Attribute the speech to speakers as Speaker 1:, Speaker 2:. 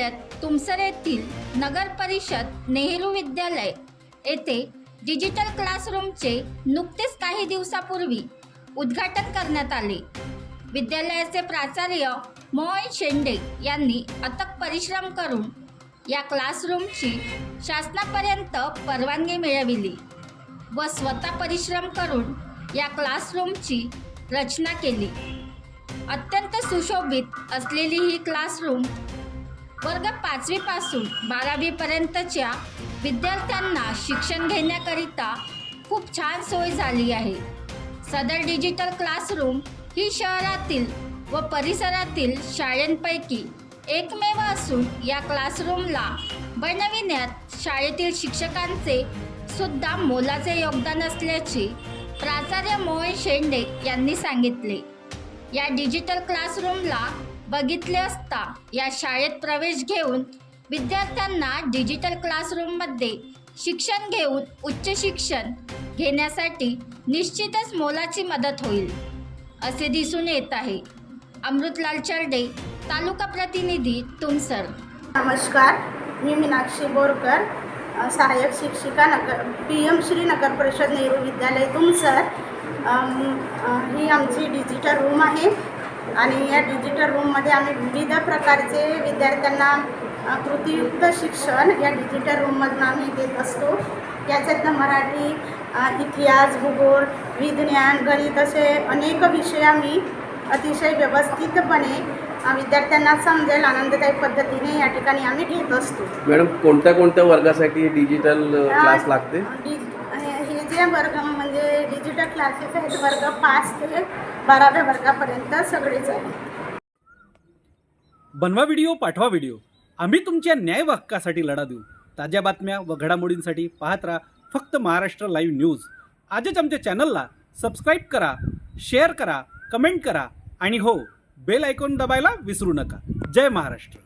Speaker 1: जिल्ह्यात तुमसर येथील नगर परिषद नेहरू विद्यालय येथे डिजिटल क्लासरूमचे नुकतेच काही दिवसापूर्वी उद्घाटन करण्यात आले. विद्यालयाचे प्राचार्य मोहन शेंडे यांनी अथक परिश्रम करून या क्लासरूमची शासनापर्यंत परवानगी मिळविली व स्वतः परिश्रम करून या क्लासरूमची रचना केली. अत्यंत सुशोभित असलेली ही क्लासरूम वर्ग पाचवीपासून बारावीपर्यंतच्या विद्यार्थ्यांना शिक्षण घेण्याकरिता खूप छान सोय झाली आहे. सदर डिजिटल क्लासरूम ही शहरातील व परिसरातील शाळांपैकी एकमेव असून या क्लासरूमला बनविण्यात शाळेतील शिक्षकांचे सुद्धा मोलाचे योगदान असल्याचे प्राचार्य मोहन शेंडे यांनी सांगितले. या डिजिटल क्लासरूमला बघितले असता या शाळेत प्रवेश घेऊन विद्यार्थ्यांना डिजिटल क्लासरूममध्ये शिक्षण घेऊन उच्च शिक्षण घेण्यासाठी निश्चितच मोलाची मदत होईल असे दिसून येत आहे. अमृतलाल चर्डे तालुका प्रतिनिधी तुमसर.
Speaker 2: नमस्कार मी मीनाक्षी बोरकर सहाय्यक शिक्षिका नगर पी एम श्री नगर परिषद नेहरू विद्यालय तुमसर. ही आमची डिजिटल रूम आहे. आणि या डिजिटल रूममध्ये आम्ही विविध प्रकारचे विद्यार्थ्यांना कृतीयुक्त शिक्षण या डिजिटल रूममधून आम्ही देत असतो. याच्यातनं मराठी इतिहास भूगोल विज्ञान गणित असे अनेक विषय आम्ही अतिशय व्यवस्थितपणे विद्यार्थ्यांना समजेल आनंददायी पद्धतीने या ठिकाणी आम्ही घेत असतो.
Speaker 3: मॅडम कोणत्या कोणत्या वर्गासाठी डिजिटल क्लास लागते?
Speaker 2: डि- वर्ग म्हणजे डिजिटल क्लासेस आहेत वर्ग पाच ते बाराव्या वर्गापर्यंत सगळेच आहेत.
Speaker 4: बनवा व्हिडिओ पाठवा व्हिडिओ आम्ही तुमच्या न्याय हक्कासाठी लढा देऊ. ताज्या बातम्या व घडामोडींसाठी पाहत राहा फक्त महाराष्ट्र लाईव्ह न्यूज आजच आमच्या चॅनलला सबस्क्राईब करा शेअर करा कमेंट करा आणि हो बेल आयकॉन दबायला विसरू नका. जय महाराष्ट्र.